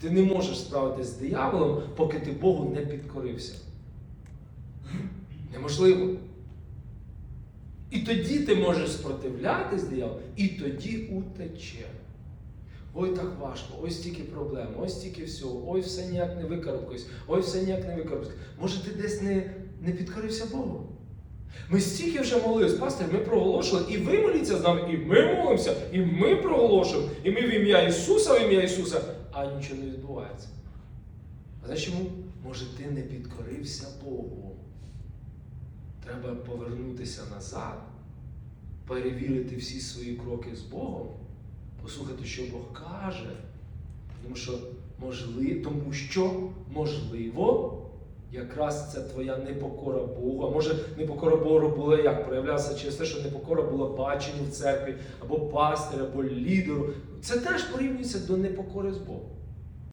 Ти не можеш справитися з дияволом, поки ти Богу не підкорився. Неможливо. І тоді ти можеш спротивлятись дияволу, і тоді утече. Ой, так важко, ой, стільки проблем, ой, стільки всього, ой, все ніяк не викарабкаюсь, ой, все ніяк не викарабкаюсь. Може, ти десь не, не підкорився Богу? Ми стільки вже молились, пастор, ми проголошували, і ви моліться з нами, і ми молимося, і ми проголошуємо, і ми в ім'я Ісуса, в ім'я Ісуса, а нічого не відбувається. А знаєш чому? Може, ти не підкорився Богу. Треба повернутися назад, перевірити всі свої кроки з Богом, послухати, що Бог каже. Тому що можливо, тому що можливо, якраз це твоя непокора Богу. А може непокора Богу була як? Проявлявся через те, що непокора була баченню в церкві, або пастиря, або лідеру. Це теж порівнюється до непокори з Богом.